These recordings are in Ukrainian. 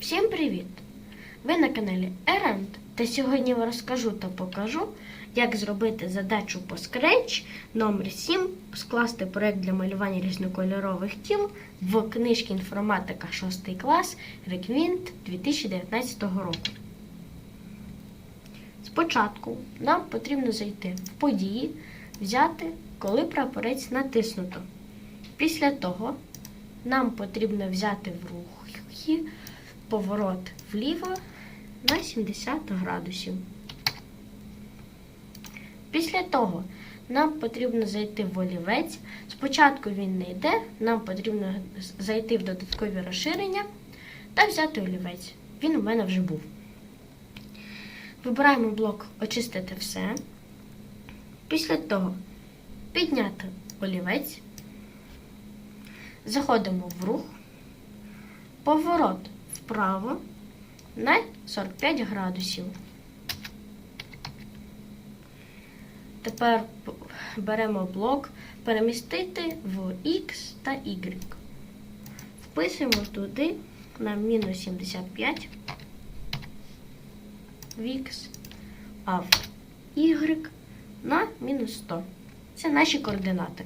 Всім привіт! Ви на каналі Erand, та сьогодні я розкажу та покажу, як зробити задачу по Scratch номер 7 скласти проект для малювання різнокольорових тіл в книжці інформатика 6 клас Реквінт 2019 року. Спочатку нам потрібно зайти в події, взяти, коли прапорець натиснуто. Після того нам потрібно взяти в рухи поворот вліво на 70 градусів. Після того нам потрібно зайти в олівець. Спочатку він не йде, нам потрібно зайти в додаткові розширення та взяти олівець. Він у мене вже був. Вибираємо блок Очистити все. Після того підняти олівець. Заходимо в рух, поворот вправо на 45 градусів. Тепер беремо блок перемістити в X та Y. Вписуємо туди на мінус 75 в X, а в Y на мінус 100. Це наші координати.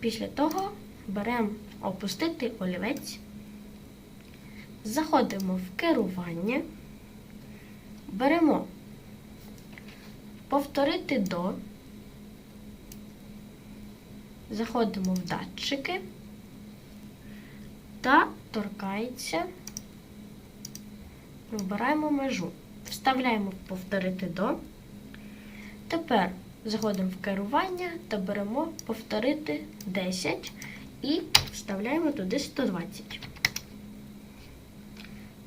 Після того беремо опустити олівець, заходимо в керування, беремо повторити до, заходимо в датчики. Та торкається, вибираємо межу, вставляємо повторити до. Тепер заходимо в керування та беремо повторити 10 і вставляємо туди 120.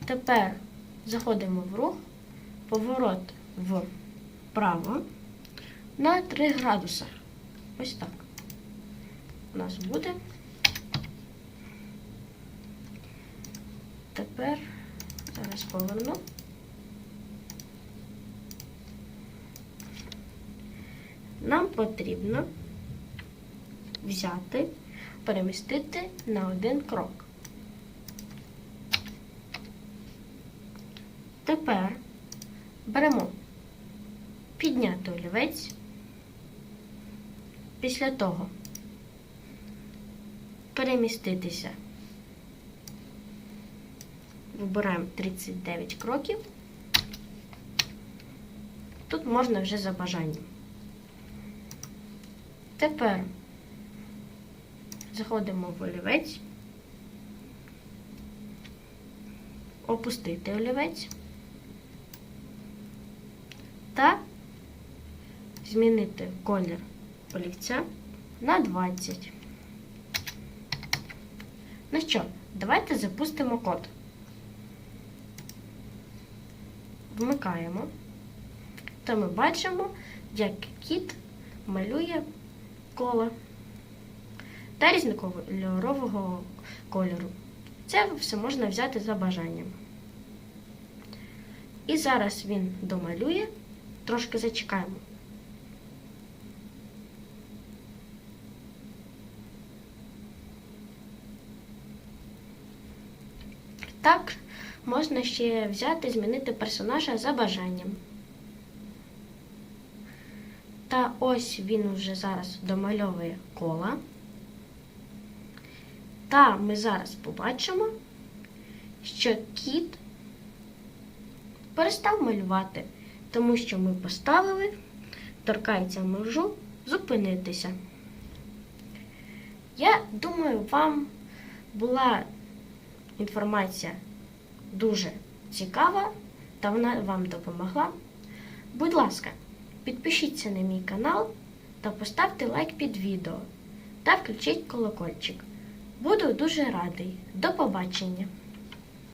Тепер заходимо в рух, поворот вправо на 3 градуса. Ось так. У нас буде. Тепер зараз поверну. Нам потрібно взяти, перемістити на один крок. Тепер беремо підняти олівець. Після того переміститися. Вибираємо 39 кроків. Тут можна вже за бажанням. Тепер заходимо в олівець, опустити олівець та змінити колір олівця на 20. Ну що, давайте запустимо код. Вмикаємо, то ми бачимо, як кіт малює кола та різнокольорового кольору. Це все можна взяти за бажанням. І зараз він домалює, трошки зачекаємо. Так, можна ще взяти, змінити персонажа за бажанням. Та ось він уже зараз домальовує кола. Та ми зараз побачимо, що кіт перестав малювати, тому що ми поставили, торкається межу, зупинитися. Я думаю, вам була інформація дуже цікава та вона вам допомогла. Будь ласка, підпишіться на мій канал та поставте лайк під відео та включіть колокольчик. Буду дуже радий. До побачення!